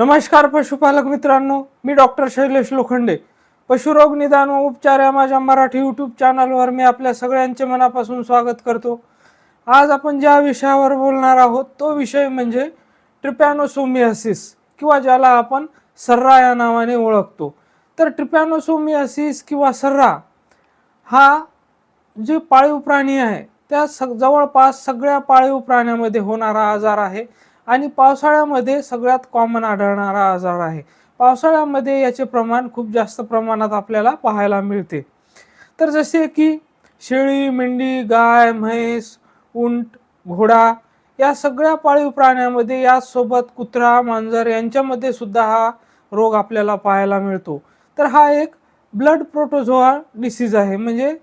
नमस्कार पशुपालक मित्रांनो मी डॉक्टर शैलेश लोखंडे. पशुरोग निदान व उपचार या माझ्या मराठी यूट्यूब चॅनलवर मी आपल्या सगळ्यांचे मनापासून स्वागत करतो. आज आपण ज्या विषयावर बोलणार आहोत तो विषय म्हणजे ट्रिपॅनोसोमियासिस किंवा ज्याला आपण सर्रा या नावाने ओळखतो. तर ट्रिपॅनोसोमियासिस किंवा सर्रा हा जे पाळीव प्राणी आहे त्या सग जवळपास सगळ्या पाळीव प्राण्यामध्ये होणारा आजार आहे. आणि पावसाळ्यामध्ये सगळ्यात कॉमन आढळणारा आजार आहे. पावसाळ्यामध्ये याचे प्रमाण खूप जास्त प्रमाणात आपल्याला पाहायला मिळते. तर जसे की शेळी मेंढी गाय म्हैस उंट घोडा या सगळ्या पाळीव प्राण्यामध्ये यासोबत कुत्रा मांजर यांच्यामध्ये सुद्धा हा रोग आपल्याला पाहायला मिळतो. तर हा एक ब्लड प्रोटोझोआ डिसीज आहे. म्हणजे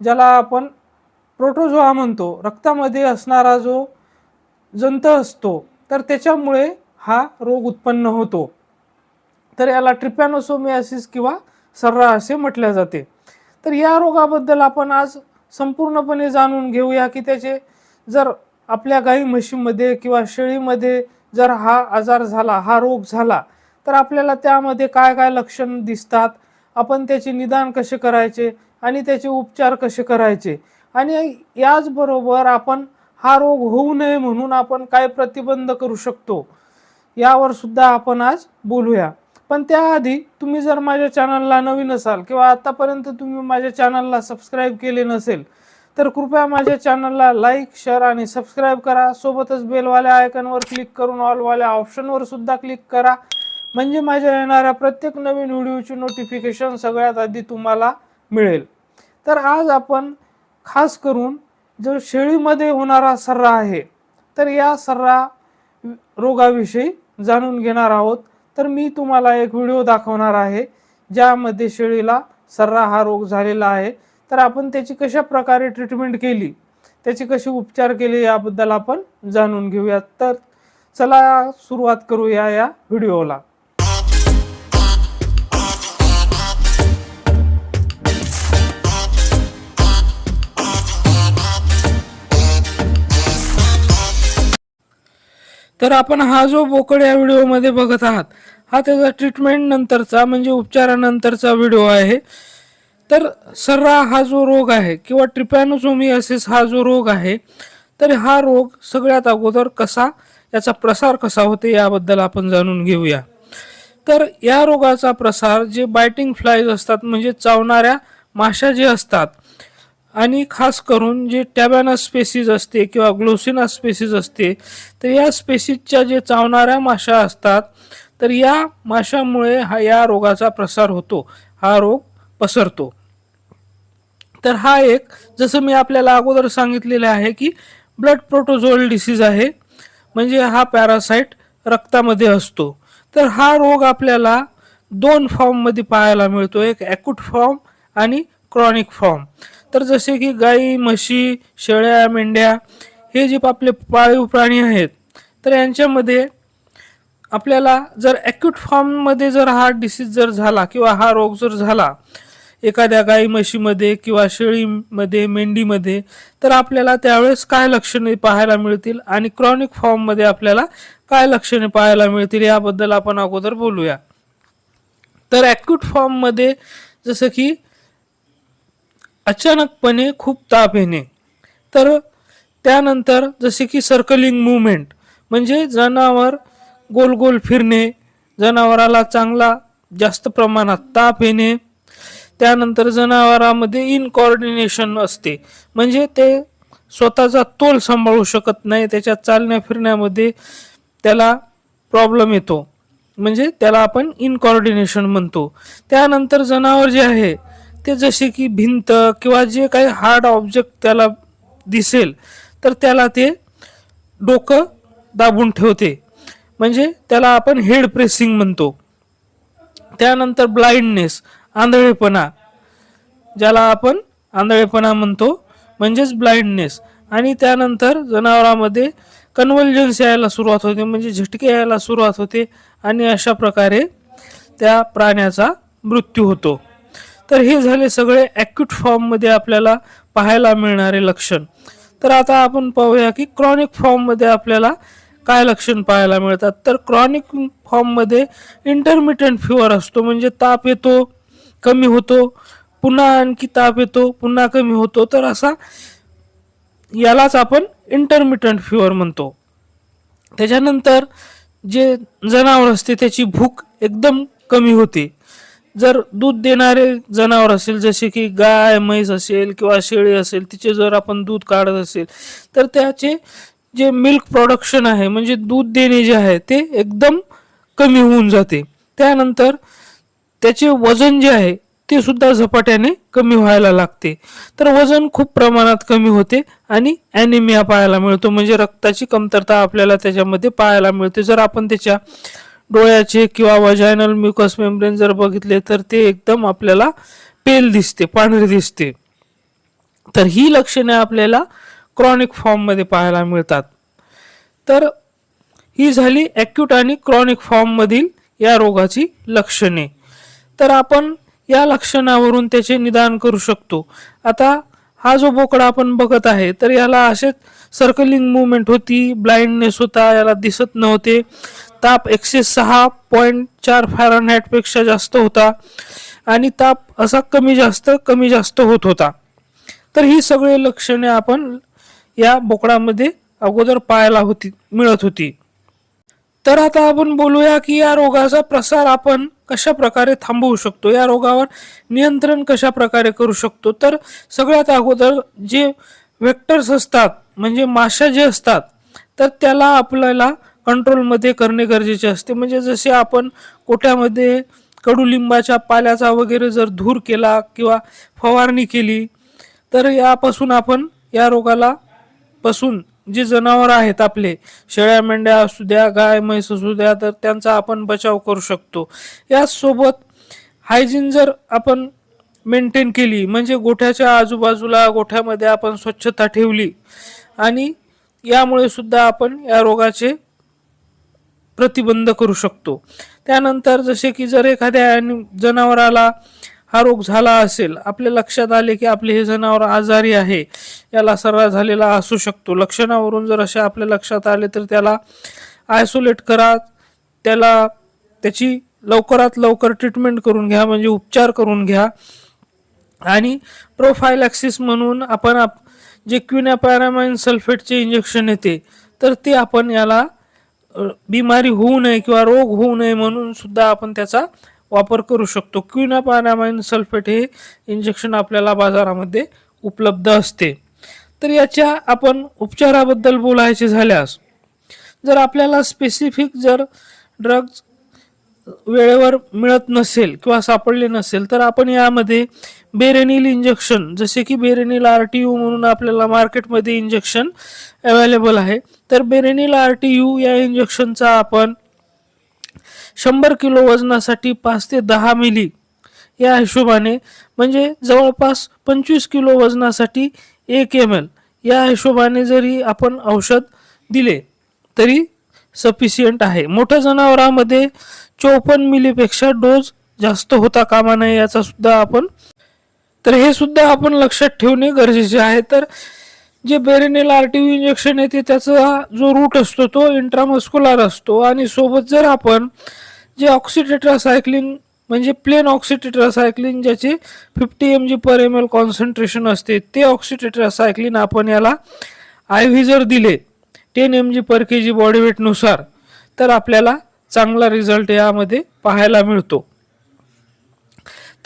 ज्याला आपण प्रोटोझोआ म्हणतो. रक्तामध्ये असणारा जो जंत असतो तर त्याच्यामुळे हा रोग उत्पन्न होतो. तर याला ट्रिपॅनोसोमियासिस किंवा सर्रा असे म्हटले जाते. तर या रोगाबद्दल आपण आज संपूर्णपणे जाणून घेऊया की त्याचे जर आपल्या गाई म्हशीमध्ये किंवा शेळीमध्ये जर हा आजार झाला हा रोग झाला तर आपल्याला त्यामध्ये काय काय लक्षण दिसतात? आपण त्याचे निदान कसे करायचे? आणि त्याचे उपचार कसे करायचे? आणि याचबरोबर आपण हा रोग होऊ नये म्हणून आपण काय प्रतिबंध करू शकतो यावर सुद्धा आपण आज बोलूया. पण त्याआधी तुम्ही जर माझ्या चॅनलला नवीन असाल किंवा आतापर्यंत तुम्ही माझ्या चॅनलला सबस्क्राईब केले नसेल तर कृपया माझ्या चॅनलला लाईक शेअर आणि सबस्क्राईब करा. सोबतच बेलवाल्या आयकनवर क्लिक करून ऑलवाल्या ऑप्शनवर सुद्धा क्लिक करा. म्हणजे माझ्या येणाऱ्या प्रत्येक नवीन व्हिडिओची नोटिफिकेशन सगळ्यात आधी तुम्हाला मिळेल. तर आज आपण खास करून जो शेळीमध्ये होणारा सर्रा आहे तर या सर्रा रोगाविषयी जाणून घेणार आहोत. तर मी तुम्हाला एक व्हिडिओ दाखवणार आहे ज्यामध्ये शेळीला सर्रा हा रोग झालेला आहे. तर आपण त्याची कशा प्रकारे ट्रीटमेंट केली त्याचे कसे उपचार केले याबद्दल आपण जाणून घेऊयात. तर चला सुरुवात करूया या व्हिडिओला. तर आपण हा जो बोकड या व्हिडिओमध्ये बघत आहात हा त्याचा ट्रीटमेंट नंतरचा म्हणजे उपचारानंतरचा व्हिडिओ आहे. तर सर्रा हा जो रोग आहे किंवा ट्रिपॅनोसोमियासिस हा जो रोग आहे तर हा रोग सगळ्यात अगोदर कसा याचा प्रसार कसा होते याबद्दल आपण जाणून घेऊया. तर या रोगाचा प्रसार जे बायटिंग फ्लाईज असतात म्हणजे चावणाऱ्या माशा जे असतात आणि खास करून जे टॅबॅना स्पेसीज असते किंवा ग्लोसिना स्पेसीज असते तर या स्पेसीजच्या जे चावणाऱ्या माशा असतात तर या माशामुळे हा या रोगाचा प्रसार होतो हा रोग पसरतो. तर हा एक जसं मी आपल्याला अगोदर सांगितलेलं आहे की ब्लड प्रोटोझोल डिसीज आहे म्हणजे हा पॅरासाईट रक्तामध्ये असतो. तर हा रोग आपल्याला दोन फॉर्ममध्ये पाहायला मिळतो एक ॲक्यूट फॉर्म आणि क्रॉनिक फॉर्म. तर जसे की गाई म्हशी शेळ्या मेंढ्या हे जे आपले पाळीव प्राणी आहेत तर यांच्यामध्ये आपल्याला जर ॲक्यूट फॉर्ममध्ये जर हा डिसीज जर झाला किंवा हा रोग जर झाला एखाद्या गाई म्हशीमध्ये किंवा शेळीमध्ये मेंढीमध्ये तर आपल्याला त्यावेळेस काय लक्षणे पाहायला मिळतील आणि क्रॉनिक फॉर्ममध्ये आपल्याला काय लक्षणे पाहायला मिळतील याबद्दल आपण अगोदर बोलूया. तर ॲक्यूट फॉर्ममध्ये जसं की अचानकपणे खूप ताप येणे. तर त्यानंतर जसे की सर्कलिंग मुवमेंट म्हणजे जनावर गोल गोल फिरणे जनावराला चांगला जास्त प्रमाणात ताप येणे त्यानंतर जनावरामध्ये इनकॉर्डिनेशन असते. म्हणजे ते स्वतःचा तोल सांभाळू शकत नाही त्याच्या चालण्या फिरण्यामध्ये त्याला प्रॉब्लेम येतो. म्हणजे त्याला आपण इनकॉर्डिनेशन म्हणतो. त्यानंतर जनावर जे आहे ते जसे की भिंत किंवा जे काही हार्ड ऑब्जेक्ट त्याला दिसेल तर त्याला ते डोकं दाबून ठेवते. म्हणजे त्याला आपण हेड प्रेसिंग म्हणतो. त्यानंतर ब्लाइंडनेस आंधळेपणा ज्याला आपण आंधळेपणा म्हणतो म्हणजेच ब्लाइंडनेस आणि त्यानंतर जनावरांमध्ये कन्व्हल्जन्स यायला सुरुवात होते म्हणजे झटके यायला सुरुवात होते आणि अशा प्रकारे त्या प्राण्याचा मृत्यू होतो. तर हे झाले सगळे ॲक्यूट फॉर्ममध्ये आपल्याला पाहायला मिळणारे लक्षण. तर आता आपण पाहूया की क्रॉनिक फॉर्ममध्ये आपल्याला काय लक्षण पाहायला मिळतात? तर क्रॉनिक फॉर्ममध्ये इंटरमिटंट फिवर असतो म्हणजे ताप येतो कमी होतो पुन्हा आणखी ताप येतो पुन्हा कमी होतो. तर असा यालाच आपण इंटरमिटंट फिवर म्हणतो. त्याच्यानंतर जे जनावर असते त्याची भूक एकदम कमी होते. जर दूध देणारे जनावर असेल जसे की गाय म्हैस असेल किंवा शेळी असेल तिचे जर आपण दूध काढत असेल तर त्याचे जे मिल्क प्रोडक्शन आहे म्हणजे दूध देणे जे आहे ते एकदम कमी होऊन जाते. त्यानंतर त्याचे वजन जे आहे ते सुद्धा झपाट्याने कमी व्हायला लागते. तर वजन खूप प्रमाणात कमी होते आणि ॲनिमिया पाहायला मिळतो. म्हणजे रक्ताची कमतरता आपल्याला त्याच्यामध्ये पाहायला मिळते. जर आपण त्याच्या डोळ्याचे किंवा वजायनल म्युकस मेम्ब्रेन जर बघितले तर ते एकदम आपल्याला पेल दिसते पांढरे दिसते. तर ही लक्षणे आपल्याला क्रॉनिक फॉर्ममध्ये पाहायला मिळतात. तर ही झाली ॲक्यूट आणि क्रॉनिक फॉर्ममधील या रोगाची लक्षणे. तर आपण या लक्षणावरून त्याचे निदान करू शकतो. आता हा जो बोकडा आपण बघत आहे तर याला असेच सर्कलिंग मुवमेंट होती ब्लाइंडनेस होता याला दिसत नव्हते. ताप एकशे सहा पॉईंट चार फॅरनहॅटपेक्षा जास्त होता आणि ताप असा कमी जास्त कमी जास्त होत होता. तर ही सगळी लक्षणे आपण या बोकडामध्ये अगोदर पाहायला होती मिळत होती. तर आता आपण बोलूया की या रोगाचा प्रसार आपण कशा प्रकारे थांबवू शकतो या रोगावर नियंत्रण कशा प्रकारे करू शकतो. तर सगळ्यात अगोदर जे व्हेक्टर्स असतात म्हणजे माशा जे असतात तर त्याला आपल्याला कंट्रोलमध्ये करणे गरजेचे असते. म्हणजे जसे आपण कोट्यामध्ये कडुलिंबाच्या पाल्याचा वगैरे जर धूर केला किंवा फवारणी केली तर यापासून आपण या रोगाला पासून जे जनावर आहेत आपले शेळ्या मेंढ्या असू द्या गाय म्हैस असू द्या तर त्यांचा आपण बचाव करू शकतो. याचसोबत हायजीन जर आपण मेंटेन केली म्हणजे गोठ्याच्या आजूबाजूला गोठ्यामध्ये आपण स्वच्छता ठेवली आणि यामुळे सुद्धा आपण या रोगाचे प्रतिबंध करू शकतो. त्यानंतर जसे की जर एखाद्या जनावराला हा रोग झाला असेल आपल्या लक्षात आले की आपले हे जनावर आजारी आहे याला सर्रा झालेला असू शकतो. लक्षणावरून जर असे आपल्या लक्षात आले तर त्याला आयसोलेट करा त्याला त्याची लवकरात लवकर ट्रीटमेंट करून घ्या म्हणजे उपचार करून घ्या. आणि प्रोफायलॅक्सिस म्हणून आपण आप जे क्विनापॅरामाइन सल्फेटचे इंजेक्शन येते तर ते आपण याला बिमारी होऊ नये किंवा रोग होऊ नये म्हणून सुद्धा आपण त्याचा वापर करू शकतो. क्विनापारामाइन सल्फेट हे इंजेक्शन आपल्याला बाजारामध्ये उपलब्ध असते. तर याच्या आपण उपचाराबद्दल बोलायचे झाल्यास जर आपल्याला स्पेसिफिक जर ड्रग्ज वेळेवर मिळत नसेल किंवा सापडले नसेल तर आपण यामध्ये बेरेनिल इंजेक्शन जसे की बेरेनिल आर टी यू म्हणून आपल्याला मार्केटमध्ये इंजेक्शन अवेलेबल आहे तर बेरेनिल आर टी यू या इंजेक्शनचा आपण शंभर किलो वजनासाठी पाच ते दहा मिली या हिशोबाने म्हणजे जवळपास पंचवीस किलो वजनासाठी एक एम एल या हिशोबाने जरी आपण औषध दिले तरी सफिशियंट आहे. मोठ्या जनावरांमध्ये चौपन्न मिलीपेक्षा डोस जास्त होता कामा नये याचा सुद्धा आपण तर हे सुद्धा आपण लक्षात ठेवणे गरजेचे आहे. तर जे बेरेनेल आरटीयू इंजेक्शन येते त्याचा जो रूट असतो तो इंट्रामस्क्युलर असतो. आणि सोबत जर आपण जे ऑक्सिटेट्रासायक्लिन म्हणजे प्लेन ऑक्सिटेट्रासायक्लिन ज्याचे fifty M G per M L concentration असते ते ऑक्सिटेट्रासायक्लिन आपण याला आय व्ही जर दिले ten M G per K G body वेटनुसार तर आपल्याला चांगला रिझल्ट यामध्ये पाहायला मिळतो.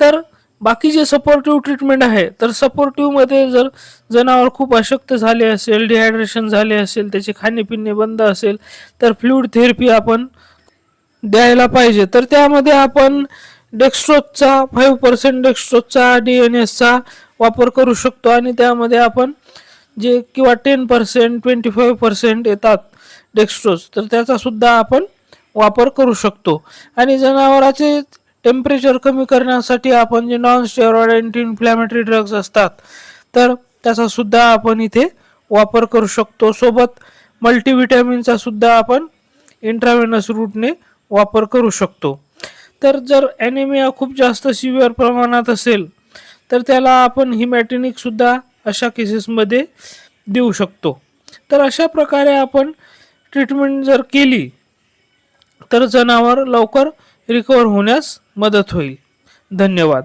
तर बाकी जे सपोर्टिव्ह ट्रीटमेंट आहे तर सपोर्टिव्हमध्ये जर जनावर खूप अशक्त झाले असेल डिहायड्रेशन झाले असेल त्याचे खाणेपिणे बंद असेल तर फ्लुइड थेरपी आपण द्यायला पाहिजे. तर त्यामध्ये आपण डेक्स्ट्रोजचा फाईव्ह पर्सेंट डेक्स्ट्रोजचा डी एन एसचा वापर करू शकतो. आणि त्यामध्ये आपण जे किंवा ten percent twenty five percent येतात डेक्स्ट्रोज तर त्याचासुद्धा आपण वापर करू शकतो. आणि जनावराचे टेम्परेचर कमी करण्यासाठी आपण जे non steroid anti inflammatory drugs असतात तर त्याचा सुद्धा आपण इथे वापर करू शकतो. सोबत मल्टीव्हिटॅमिनचा सुद्धा आपण इंट्राव्हेनस रूटने वापर करू शकतो. तर जर ॲनेमिया खूप जास्त सिव्हिअर प्रमाणात असेल तर त्याला आपण हिमॅटिनिकसुद्धा अशा केसेसमध्ये देऊ शकतो. तर अशा प्रकारे आपण ट्रीटमेंट जर केली तर जनावर लवकर रिकवर होण्यास मदत होईल. धन्यवाद.